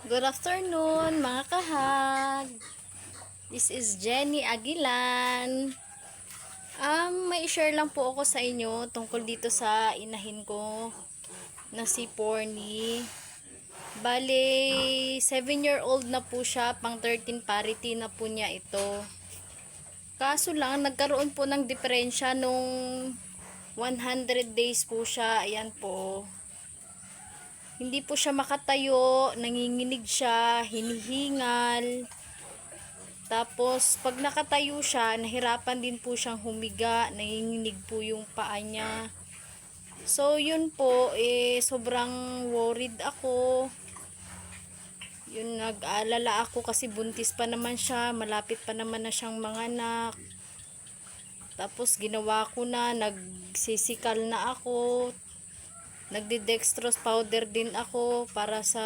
Good afternoon, mga kahag. This is Jenny Aguilan. Um, may share lang po ako sa inyo tungkol dito sa inahin ko na si Porny. Bale, 7-year-old na po siya, pang 13 parity na po niya ito. Kaso lang, nagkaroon po ng diferensya nung 100 days po siya. Ayan po. Hindi po siya makatayo, nanginginig siya, hinihingal. Tapos, pag nakatayo siya, nahirapan din po siyang humiga, nanginginig po yung paa niya. So, yun po, eh, sobrang worried ako. Yun, nag-aalala ako kasi buntis pa naman siya, malapit pa naman na siyang mga anak. Tapos, ginawa ko na, nagsisikal na ako, Nagdi-dextrose powder din ako para sa